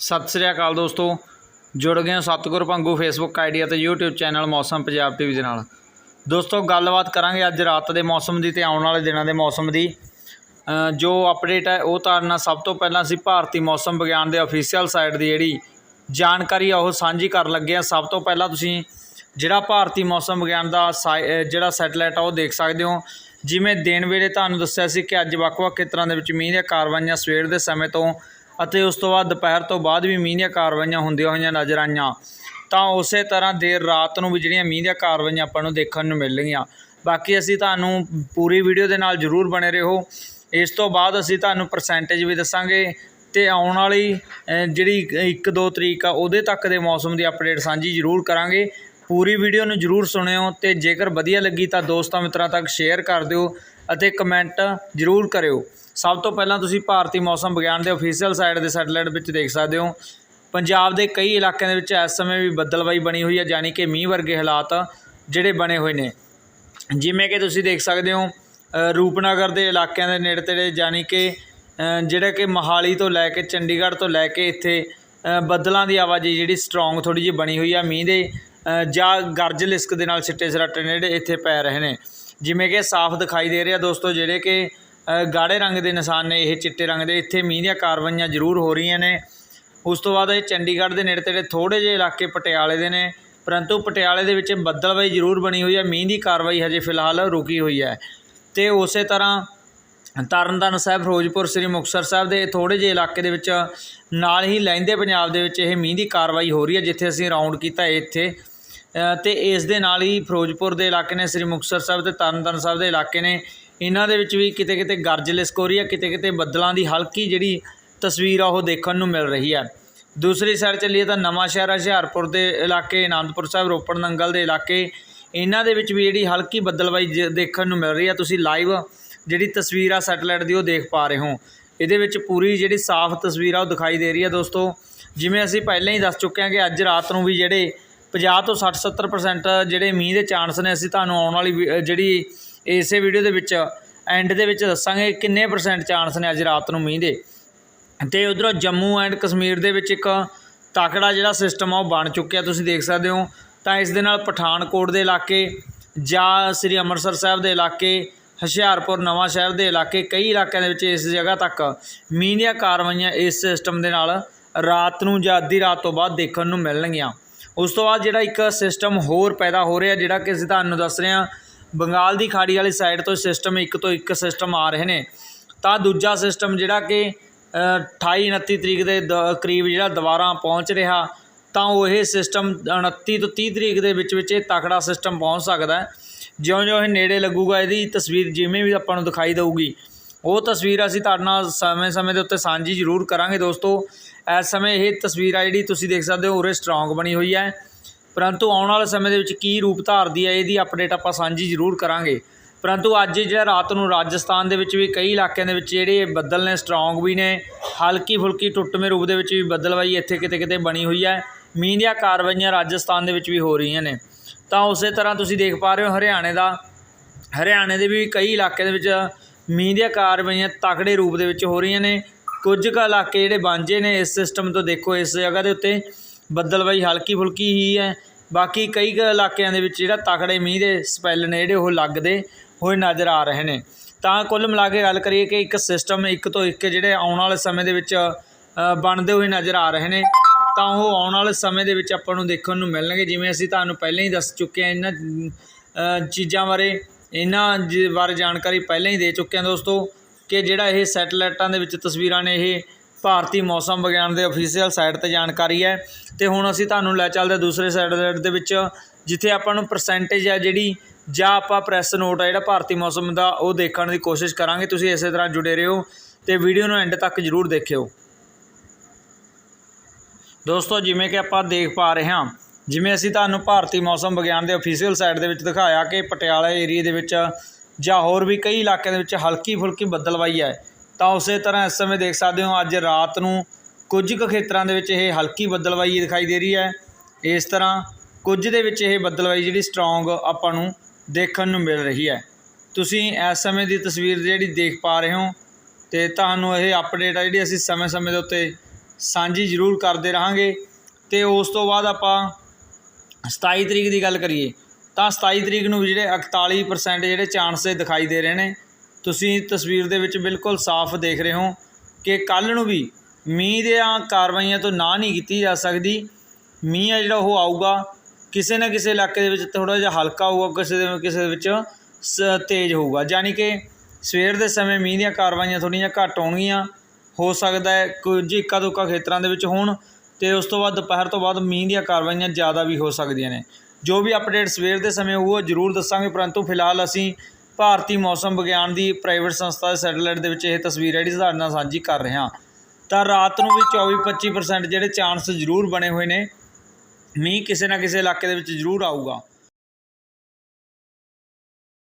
ਸਤਿ ਸ੍ਰੀ ਅਕਾਲ ਦੋਸਤੋ। ਜੁੜ ਗਏ ਹੋ ਸਤਿਗੁਰ ਭੰਗੂ ਫੇਸਬੁੱਕ ਆਈਡੀ ਅਤੇ YouTube channel Mausam Punjab TV ਦੇ ਨਾਲ। ਦੋਸਤੋ, ਗੱਲਬਾਤ ਕਰਾਂਗੇ ਅੱਜ ਰਾਤ ਦੇ ਮੌਸਮ ਦੀ ਤੇ ਆਉਣ ਵਾਲੇ ਦਿਨਾਂ ਦੇ ਮੌਸਮ ਦੀ। ਜੋ ਅਪਡੇਟ ਹੈ, ਉਹ ਤਾਰਨਾ ਸਭ ਤੋਂ ਪਹਿਲਾਂ ਅਸੀਂ ਭਾਰਤੀ ਮੌਸਮ ਵਿਗਿਆਨ ਦੇ ਅਫੀਸ਼ੀਅਲ ਸਾਈਟ ਦੀ ਜਿਹੜੀ ਜਾਣਕਾਰੀ ਆ, ਉਹ ਸਾਂਝੀ ਕਰਨ ਲੱਗੇ ਆ ਸਭ ਤੋਂ ਪਹਿਲਾਂ ਤੁਸੀਂ ਜਿਹੜਾ ਭਾਰਤੀ ਮੌਸਮ ਵਿਗਿਆਨ ਦਾ ਸਾਈ- ਜਿਹੜਾ ਸੈਟਲਾਈਟ ਆ, ਉਹ ਦੇਖ ਸਕਦੇ ਹੋ। ਜਿਵੇਂ ਦਿਨ ਵੇਲੇ ਤੁਹਾਨੂੰ ਦੱਸਿਆ ਸੀ ਕਿ ਅੱਜ ਵੱਖ-ਵੱਖ ਖੇਤਰਾਂ ਦੇ ਵਿੱਚ ਮੀਂਹ ਦੀਆਂ ਕਾਰਵਾਈਆਂ ਸਵੇਰ ਦੇ ਸਮੇਂ ਤੋਂ ਅਤੇ ਉਸ ਤੋਂ ਬਾਅਦ ਦੁਪਹਿਰ ਤੋਂ ਬਾਅਦ ਵੀ ਮੀਂਹ ਦੀਆਂ ਕਾਰਵਾਈਆਂ ਹੁੰਦੀਆਂ ਹੋਈਆਂ ਨਜ਼ਰ ਆਈਆਂ। ਤਾਂ ਉਸੇ ਤਰ੍ਹਾਂ ਦੇਰ ਰਾਤ ਨੂੰ ਵੀ ਜਿਹੜੀਆਂ ਮੀਂਹ ਦੀਆਂ ਕਾਰਵਾਈਆਂ ਆਪਾਂ ਨੂੰ ਦੇਖਣ ਨੂੰ ਮਿਲਣਗੀਆਂ। ਬਾਕੀ ਅਸੀਂ ਤੁਹਾਨੂੰ ਪੂਰੀ ਵੀਡੀਓ ਦੇ ਨਾਲ ਜ਼ਰੂਰ ਬਣੇ ਰਹੋ। ਇਸ ਤੋਂ ਬਾਅਦ ਅਸੀਂ ਤੁਹਾਨੂੰ ਪਰਸੈਂਟੇਜ ਵੀ ਦੱਸਾਂਗੇ ਤੇ ਆਉਣ ਵਾਲੀ ਜਿਹੜੀ 1-2 ਤਰੀਕ ਆ, ਉਹਦੇ ਤੱਕ ਦੇ ਮੌਸਮ ਦੀ ਅਪਡੇਟ ਸਾਂਝੀ ਜ਼ਰੂਰ ਕਰਾਂਗੇ। ਪੂਰੀ ਵੀਡੀਓ ਨੂੰ ਜ਼ਰੂਰ ਸੁਣਿਓ ਤੇ ਜੇਕਰ ਵਧੀਆ ਲੱਗੀ ਤਾਂ ਦੋਸਤਾਂ ਮਿੱਤਰਾਂ ਤੱਕ ਸ਼ੇਅਰ ਕਰ ਦਿਓ ਅਤੇ ਕਮੈਂਟ ਜ਼ਰੂਰ ਕਰਿਓ। ਸਭ ਤੋਂ ਪਹਿਲਾਂ ਤੁਸੀਂ ਭਾਰਤੀ ਮੌਸਮ ਵਿਗਿਆਨ ਦੇ ਅਫੀਸ਼ੀਅਲ ਸਾਈਟ ਦੇ ਸੈਟਲਾਈਟ ਵਿੱਚ ਦੇਖ ਸਕਦੇ ਹੋ। ਪੰਜਾਬ ਦੇ ਕਈ ਇਲਾਕਿਆਂ ਦੇ ਵਿੱਚ ਇਸ ਸਮੇਂ ਵੀ ਬੱਦਲਬਾਈ ਬਣੀ ਹੋਈ ਹੈ, ਯਾਨੀ ਕਿ ਮੀਂਹ ਵਰਗੇ ਹਾਲਾਤ ਜਿਹੜੇ ਬਣੇ ਹੋਏ ਨੇ। ਜਿਵੇਂ ਕਿ ਤੁਸੀਂ ਦੇਖ ਸਕਦੇ ਹੋ ਰੂਪਨਗਰ ਦੇ ਇਲਾਕਿਆਂ ਦੇ ਨੇੜੇ ਤੇੜੇ ਯਾਨੀ ਕਿ ਜਿਹੜਾ ਕਿ ਮਹਾਲੀ ਤੋਂ ਲੈ ਕੇ ਚੰਡੀਗੜ੍ਹ ਤੋਂ ਲੈ ਕੇ ਇੱਥੇ ਬੱਦਲਾਂ ਦੀ ਆਵਾਜਾਈ ਜਿਹੜੀ ਸਟਰੋਂਗ ਥੋੜੀ ਜਿਹੀ ਬਣੀ ਹੋਈ ਆ। ਮੀਂਹ ਦੇ ਜਾਂ ਗਰਜ ਲਿਸਕ ਦੇ ਨਾਲ ਛਿੱਟੇ ਸਰਾਟੇ ਨੇੜੇ ਇੱਥੇ ਪੈ ਰਹੇ ਨੇ। ਜਿਵੇਂ ਕਿ ਸਾਫ਼ ਦਿਖਾਈ ਦੇ ਰਿਹਾ ਦੋਸਤੋ, ਜਿਹੜੇ ਕਿ ਗਾੜੇ ਰੰਗ ਦੇ ਨਿਸ਼ਾਨ ਨੇ ਇਹ ਚਿੱਟੇ ਰੰਗ ਦੇ। ਇੱਥੇ ਮੀਂਹ ਦੀਆਂ ਕਾਰਵਾਈਆਂ ਜ਼ਰੂਰ ਹੋ ਰਹੀਆਂ ਨੇ। ਉਸ ਤੋਂ ਬਾਅਦ ਇਹ ਚੰਡੀਗੜ੍ਹ ਦੇ ਨੇੜੇ ਤੇੜੇ ਥੋੜੇ ਜਿਹੇ ਇਲਾਕੇ ਪਟਿਆਲੇ ਦੇ ਨੇ। ਪਰੰਤੂ ਪਟਿਆਲੇ ਦੇ ਵਿੱਚ ਬੱਦਲਬਾਈ ਜ਼ਰੂਰ ਬਣੀ ਹੋਈ ਹੈ। ਮੀਂਹ ਦੀ ਕਾਰਵਾਈ ਹਜੇ ਫਿਲਹਾਲ ਰੁਕੀ ਹੋਈ ਹੈ। ਤੇ ਉਸੇ ਤਰ੍ਹਾਂ ਤਰਨਤਾਰਨ ਸਾਹਿਬ ਫਿਰੋਜ਼ਪੁਰ ਸ੍ਰੀ ਮੁਕਤਸਰ ਸਾਹਿਬ ਦੇ ਥੋੜੇ ਜਿਹੇ ਇਲਾਕੇ ਦੇ ਵਿੱਚ ਨਾਲ ਹੀ ਲਹਿੰਦੇ ਪੰਜਾਬ ਦੇ ਵਿੱਚ ਇਹ ਮੀਂਹ ਦੀ ਕਾਰਵਾਈ ਹੋ ਰਹੀ ਹੈ ਜਿੱਥੇ ਅਸੀਂ ਰਾਉਂਡ ਕੀਤਾ ਇੱਥੇ। ਅ, ਤੇ ਇਸ ਦੇ ਨਾਲ ਹੀ ਫਿਰੋਜ਼ਪੁਰ ਦੇ ਇਲਾਕੇ ਨੇ ਸ੍ਰੀ ਮੁਕਤਸਰ ਸਾਹਿਬ ਤੇ ਤਰਨਤਾਰਨ ਸਾਹਿਬ ਦੇ ਇਲਾਕੇ ਨੇ ਇਹਨਾਂ ਦੇ ਵਿੱਚ ਵੀ ਕਿਤੇ ਕਿਤੇ ਗਰਜ ਲਿਸਕ ਹੋ ਰਹੀ ਹੈ ਕਿਤੇ ਕਿਤੇ ਬੱਦਲਾਂ ਦੀ ਹਲਕੀ ਜਿਹੜੀ ਤਸਵੀਰ ਆ, ਉਹ ਦੇਖਣ ਨੂੰ ਮਿਲ ਰਹੀ ਹੈ ਦੂਸਰੀ ਸਾਈਡ ਚੱਲੀਏ ਤਾਂ ਨਵਾਂ ਸ਼ਹਿਰ ਹੁਸ਼ਿਆਰਪੁਰ ਦੇ ਇਲਾਕੇ ਆਨੰਦਪੁਰ ਸਾਹਿਬ, ਰੋਪੜ ਨੰਗਲ ਦੇ ਇਲਾਕੇ। ਇਹਨਾਂ ਦੇ ਵਿੱਚ ਵੀ ਜਿਹੜੀ ਹਲਕੀ ਬੱਦਲਬਾਈ ਜ- ਦੇਖਣ ਨੂੰ ਮਿਲ ਰਹੀ ਹੈ ਤੁਸੀਂ ਲਾਈਵ ਜਿਹੜੀ ਤਸਵੀਰ ਆ ਸੈਟਲਾਈਟ ਦੀ, ਉਹ ਦੇਖ ਪਾ ਰਹੇ ਹੋ। ਇਹਦੇ ਵਿੱਚ ਪੂਰੀ ਜਿਹੜੀ ਸਾਫ਼ ਤਸਵੀਰ ਆ, ਉਹ ਦਿਖਾਈ ਦੇ ਰਹੀ ਹੈ ਦੋਸਤੋ। ਜਿਵੇਂ ਅਸੀਂ ਪਹਿਲਾਂ ਹੀ ਦੱਸ ਚੁੱਕੇ ਹਾਂ ਕਿ ਅੱਜ ਰਾਤ ਨੂੰ ਵੀ ਜਿਹੜੇ 50 ਤੋਂ 60 70% ਜਿਹੜੇ ਮੀਂਹ ਦੇ ਚਾਂਸ ਨੇ, ਅਸੀਂ ਤੁਹਾਨੂੰ ਆਉਣ ਵਾਲੀ ਵੀ- ਜਿਹੜੀ ਇਸੇ ਵੀਡੀਓ ਦੇ ਵਿੱਚ ਐਂਡ ਦੇ ਵਿੱਚ ਦੱਸਾਂਗੇ ਕਿੰਨੇ ਪਰਸੈਂਟ ਚਾਂਸ ਨੇ ਅੱਜ ਰਾਤ ਨੂੰ ਮੀਂਹ ਦੇ। ਤੇ ਉਧਰੋਂ ਜੰਮੂ ਐਂਡ ਕਸ਼ਮੀਰ ਦੇ ਵਿੱਚ ਇੱਕ ਤਾਕੜਾ ਜਿਹੜਾ ਸਿਸਟਮ ਆ ਉਹ ਬਣ ਚੁੱਕਿਆ, ਤੁਸੀਂ ਦੇਖ ਸਕਦੇ ਹੋ। ਤਾਂ ਇਸ ਦੇ ਨਾਲ ਪਠਾਨਕੋਟ ਦੇ ਇਲਾਕੇ, ਜਾਂ ਸ੍ਰੀ ਅੰਮ੍ਰਿਤਸਰ ਸਾਹਿਬ ਦੇ ਇਲਾਕੇ, ਹੁਸ਼ਿਆਰਪੁਰ ਨਵਾਂ ਸ਼ਹਿਰ ਦੇ ਇਲਾਕੇ, ਕਈ ਇਲਾਕਿਆਂ ਦੇ ਵਿੱਚ ਇਸ ਜਗ੍ਹਾ ਤੱਕ ਮੀਂਹ ਦੀਆਂ ਕਾਰਵਾਈਆਂ ਇਸ ਸਿਸਟਮ ਦੇ ਨਾਲ ਰਾਤ ਨੂੰ ਜਾਂ ਅੱਧੀ ਰਾਤ ਤੋਂ ਬਾਅਦ ਦੇਖਣ ਨੂੰ ਮਿਲਣਗੀਆਂ। ਉਸ ਤੋਂ ਬਾਅਦ ਜਿਹੜਾ ਇੱਕ ਸਿਸਟਮ ਹੋਰ ਪੈਦਾ ਹੋ ਰਿਹਾ, ਜਿਹੜਾ ਕਿ ਅਸੀਂ ਤੁਹਾਨੂੰ ਦੱਸ ਰਹੇ ਹਾਂ ਬੰਗਾਲ ਦੀ ਖਾੜੀ ਵਾਲੀ ਸਾਈਡ ਤੋਂ ਸਿਸਟਮ ਇੱਕ ਤੋਂ ਇੱਕ ਸਿਸਟਮ ਆ ਰਹੇ ਨੇ। ਤਾਂ ਦੂਜਾ ਸਿਸਟਮ ਜਿਹੜਾ ਕਿ ਅ, 28 29 ਤਰੀਕ ਦੇ ਦ- ਕਰੀਬ ਜਿਹੜਾ ਦੁਬਾਰਾ ਪਹੁੰਚ ਰਿਹਾ ਤਾਂ ਉਹ ਇਹ ਸਿਸਟਮ 29 ਤੋਂ 30 ਤਰੀਕ ਦੇ ਵਿੱਚ ਵਿੱਚ ਇਹ ਤਕੜਾ ਸਿਸਟਮ ਪਹੁੰਚ ਸਕਦਾ ਹੈ। ਜਿਉਂ-ਜਿਉਂ ਇਹ ਨੇੜੇ ਲੱਗੂਗਾ ਇਹਦੀ ਤਸਵੀਰ ਜਿਵੇਂ ਵੀ ਆਪਾਂ ਨੂੰ ਦਿਖਾਈ ਦੇਊਗੀ। ਉਹ ਤਸਵੀਰ ਅਸੀਂ ਤੁਹਾਡੇ ਨਾਲ ਸਮੇਂ-ਸਮੇਂ ਦੇ ਉੱਤੇ ਸਾਂਝੀ ਜ਼ਰੂਰ ਕਰਾਂਗੇ ਦੋਸਤੋ। ਇਸ ਸਮੇਂ ਇਹ ਤਸਵੀਰ ਆ ਜਿਹੜੀ ਤੁਸੀਂ ਦੇਖ ਸਕਦੇ ਹੋ ਉਰੇ ਸਟਰੋਂਗ ਬਣੀ ਹੋਈ ਹੈ। ਪਰੰਤੂ ਆਉਣ ਵਾਲੇ ਸਮੇਂ ਦੇ ਵਿੱਚ ਕੀ ਰੂਪ ਧਾਰਦੀ ਹੈ, ਇਹਦੀ ਅਪਡੇਟ ਆਪਾਂ ਸਾਂਝੀ ਜ਼ਰੂਰ ਕਰਾਂਗੇ। ਪਰੰਤੂ ਅੱਜ ਜਿਹੜਾ ਰਾਤ ਨੂੰ ਰਾਜਸਥਾਨ ਦੇ ਵਿੱਚ ਵੀ ਕਈ ਇਲਾਕਿਆਂ ਦੇ ਵਿੱਚ ਜਿਹੜੇ ਬੱਦਲ ਨੇ ਸਟਰੋਂਗ ਵੀ ਨੇ ਹਲਕੀ ਫੁਲਕੀ ਟੁੱਟਵੇਂ ਰੂਪ ਦੇ ਵਿੱਚ ਵੀ ਬੱਦਲਬਾਈ ਇੱਥੇ ਕਿਤੇ ਕਿਤੇ ਬਣੀ ਹੋਈ ਹੈ। ਮੀਂਹ ਦੀਆਂ ਕਾਰਵਾਈਆਂ ਰਾਜਸਥਾਨ ਦੇ ਵਿੱਚ ਵੀ ਹੋ ਰਹੀਆਂ ਨੇ। ਤਾਂ ਉਸੇ ਤਰ੍ਹਾਂ ਤੁਸੀਂ ਦੇਖ ਪਾ ਰਹੇ ਹੋ ਹਰਿਆਣੇ ਦਾ। ਹਰਿਆਣੇ ਦੇ ਵੀ ਕਈ ਇਲਾਕਿਆਂ ਦੇ ਵਿੱਚ ਮੀਂਹ ਦੀਆਂ ਕਾਰਵਾਈਆਂ ਤਕੜੇ ਰੂਪ ਦੇ ਵਿੱਚ ਹੋ ਰਹੀਆਂ ਨੇ। ਕੁਝ ਕੁ ਇਲਾਕੇ ਜਿਹੜੇ ਵਾਂਝੇ ਨੇ ਇਸ ਸਿਸਟਮ ਤੋਂ ਦੇਖੋ, ਇਸ ਜਗ੍ਹਾ ਦੇ ਉੱਤੇ। ਬੱਦਲਬਾਈ ਹਲਕੀ ਫੁਲਕੀ ਹੀ ਹੈ। ਬਾਕੀ ਕਈ ਇਲਾਕਿਆਂ ਦੇ ਵਿੱਚ ਜਿਹੜਾ ਤਕੜੇ ਮੀਂਹ ਦੇ ਸਪੈਲ ਨੇ ਜਿਹੜੇ ਉਹ ਲੱਗਦੇ ਹੋਏ ਨਜ਼ਰ ਆ ਰਹੇ ਨੇ। ਤਾਂ ਕੁੱਲ ਮਿਲਾ ਕੇ ਗੱਲ ਕਰੀਏ ਕਿ ਇੱਕ ਸਿਸਟਮ ਇੱਕ ਤੋਂ ਇੱਕ ਜਿਹੜੇ ਆਉਣ ਵਾਲੇ ਸਮੇਂ ਦੇ ਵਿੱਚ ਬਣਦੇ ਹੋਏ ਨਜ਼ਰ ਆ ਰਹੇ ਨੇ। ਤਾਂ ਉਹ ਆਉਣ ਵਾਲੇ ਸਮੇਂ ਦੇ ਵਿੱਚ ਆਪਾਂ ਨੂੰ ਦੇਖਣ ਨੂੰ ਮਿਲਣਗੇ। ਜਿਵੇਂ ਅਸੀਂ ਤੁਹਾਨੂੰ ਪਹਿਲਾਂ ਹੀ ਦੱਸ ਚੁੱਕੇ ਹਾਂ ਇਹਨਾਂ ਚੀਜ਼ਾਂ ਬਾਰੇ, ਇਹਨਾਂ ਜ- ਬਾਰੇ ਜਾਣਕਾਰੀ ਪਹਿਲਾਂ ਹੀ ਦੇ ਚੁੱਕੇ ਹਾਂ ਦੋਸਤੋ ਕਿ ਜਿਹੜਾ ਇਹ ਸੈਟਲਾਈਟਾਂ ਦੇ ਵਿੱਚ ਤਸਵੀਰਾਂ ਨੇ ਇਹ ਭਾਰਤੀ ਮੌਸਮ ਵਿਗਿਆਨ ਦੇ ਅਫੀਸ਼ੀਅਲ ਸਾਈਟ ਤੇ ਜਾਣਕਾਰੀ ਹੈ। ਤੇ ਹੁਣ ਅਸੀਂ ਤੁਹਾਨੂੰ ਲੈ ਚੱਲਦੇ ਹਾਂ ਦੂਸਰੇ ਸੈਟਲਾਈਟ ਦੇ ਵਿੱਚ, ਜਿੱਥੇ ਆਪਾਂ ਨੂੰ ਪਰਸੈਂਟੇਜ ਹੈ ਜਿਹੜੀ, ਜਾਂ ਆਪਾਂ ਪ੍ਰੈਸ ਨੋਟ ਆ ਜਿਹੜਾ ਭਾਰਤੀ ਮੌਸਮ ਦਾ, ਉਹ ਦੇਖਣ ਦੀ ਕੋਸ਼ਿਸ਼ ਕਰਾਂਗੇ। ਤੁਸੀਂ ਇਸੇ ਤਰ੍ਹਾਂ ਜੁੜੇ ਰਹੋ ਤੇ ਵੀਡੀਓ ਨੂੰ ਐਂਡ ਤੱਕ ਜ਼ਰੂਰ ਦੇਖਿਓ। ਦੋਸਤੋ, ਜਿਵੇਂ ਕਿ ਆਪਾਂ ਦੇਖ ਪਾ ਰਹੇ ਹਾਂ, ਜਿਵੇਂ ਅਸੀਂ ਤੁਹਾਨੂੰ ਭਾਰਤੀ ਮੌਸਮ ਵਿਗਿਆਨ ਦੇ ਅਫੀਸ਼ੀਅਲ ਸਾਈਟ ਦੇ ਵਿੱਚ ਦਿਖਾਇਆ ਕਿ ਪਟਿਆਲਾ ਏਰੀਆ ਦੇ ਵਿੱਚ ਜਾਂ ਹੋਰ ਵੀ ਕਈ ਇਲਾਕਿਆਂ ਦੇ ਵਿੱਚ ਹਲਕੀ ਫੁਲਕੀ ਬੱਦਲਵਾਈ ਹੈ। ਤਾਂ ਉਸੇ ਤਰ੍ਹਾਂ ਇਸ ਸਮੇਂ ਦੇਖ ਸਕਦੇ ਹੋ ਅੱਜ ਰਾਤ ਨੂੰ ਕੁਝ ਕੁ ਖੇਤਰਾਂ ਦੇ ਵਿੱਚ ਇਹ ਹਲਕੀ ਬੱਦਲਵਾਈ ਦਿਖਾਈ ਦੇ ਰਹੀ ਹੈ। ਇਸ ਤਰ੍ਹਾਂ ਕੁਝ ਦੇ ਵਿੱਚ ਇਹ ਬੱਦਲਵਾਈ ਜਿਹੜੀ ਸਟਰੋਂਗ ਆਪਾਂ ਨੂੰ ਦੇਖਣ ਨੂੰ ਮਿਲ ਰਹੀ ਹੈ। ਤੁਸੀਂ ਇਸ ਸਮੇਂ ਦੀ ਤਸਵੀਰ ਜਿਹੜੀ ਦੇਖ ਪਾ ਰਹੇ ਹੋ ਤੇ ਤੁਹਾਨੂੰ ਇਹ ਅਪਡੇਟ ਆ ਜਿਹੜੀ ਅਸੀਂ ਸਮੇਂ-ਸਮੇਂ ਦੇ ਉੱਤੇ ਸਾਂਝੀ ਜ਼ਰੂਰ ਕਰਦੇ ਰਹਾਂਗੇ। ਤੇ ਉਸ ਤੋਂ ਬਾਅਦ ਆਪਾਂ 27 ਤਰੀਕ ਦੀ ਗੱਲ ਕਰੀਏ ਤਾਂ 27 ਤਰੀਕ ਨੂੰ ਵੀ ਜਿਹੜੇ 41% ਜਿਹੜੇ ਚਾਂਸ ਦਿਖਾਈ ਦੇ ਰਹੇ ਨੇ ਤੁਸੀਂ ਤਸਵੀਰ ਦੇ ਵਿੱਚ ਬਿਲਕੁਲ ਸਾਫ਼ ਦੇਖ ਰਹੇ ਹੋ ਕਿ ਕੱਲ ਨੂੰ ਵੀ ਮੀਂਹ ਦੀਆਂ ਕਾਰਵਾਈਆਂ ਤੋਂ ਨਾ ਨਹੀਂ ਕੀਤੀ ਜਾ ਸਕਦੀ। ਮੀਂਹ ਆ ਜਿਹੜਾ ਉਹ ਆਊਗਾ, ਕਿਸੇ ਨਾ ਕਿਸੇ ਇਲਾਕੇ ਦੇ ਵਿੱਚ ਥੋੜਾ ਜਿਹਾ ਹਲਕਾ ਹੋਊਗਾ, ਕਿਸੇ ਦੇ ਕਿਸੇ ਦੇ ਵਿੱਚ ਸ- ਤੇਜ਼ ਹੋਊਗਾ। ਯਾਨੀ ਕਿ ਸਵੇਰ ਦੇ ਸਮੇਂ ਮੀਂਹ ਦੀਆਂ ਕਾਰਵਾਈਆਂ ਥੋੜ੍ਹੀਆਂ ਘੱਟ ਹੋਣਗੀਆਂ। ਹੋ ਸਕਦਾ ਹੈ ਕੁਝ ਇੱਕਾ ਦੁੱਕਾ ਖੇਤਰਾਂ ਦੇ ਵਿੱਚ ਹੋਣ ਤੇ ਉਸ ਤੋਂ ਬਾਅਦ ਦੁਪਹਿਰ ਤੋਂ ਬਾਅਦ ਮੀਂਹ ਦੀਆਂ ਕਾਰਵਾਈਆਂ ਜ਼ਿਆਦਾ ਵੀ ਹੋ ਸਕਦੀਆਂ ਨੇ। ਜੋ ਵੀ ਅਪਡੇਟ ਸਵੇਰ ਦੇ ਸਮੇਂ ਹੋਊ ਉਹ ਜ਼ਰੂਰ ਦੱਸਾਂਗੇ, ਪਰੰਤੂ ਫਿਲਹਾਲ ਅਸੀਂ ਭਾਰਤੀ ਮੌਸਮ ਵਿਗਿਆਨ ਦੀ ਪ੍ਰਾਈਵੇਟ ਸੰਸਥਾ ਦੇ ਸੈਟੇਲਾਈਟ ਦੇ ਵਿੱਚ ਇਹ ਤਸਵੀਰ ਜਿਹੜੀ ਤੁਹਾਡੇ ਨਾਲ ਸਾਂਝੀ ਕਰ ਰਿਹਾ ਤਾਂ ਰਾਤ ਨੂੰ ਵੀ 24-25% ਜਿਹੜੇ ਚਾਂਸ ਜ਼ਰੂਰ ਬਣੇ ਹੋਏ ਨੇ। ਮੀਂਹ ਕਿਸੇ ਨਾ ਕਿਸੇ ਇਲਾਕੇ ਦੇ ਵਿੱਚ ਜ਼ਰੂਰ ਆਊਗਾ।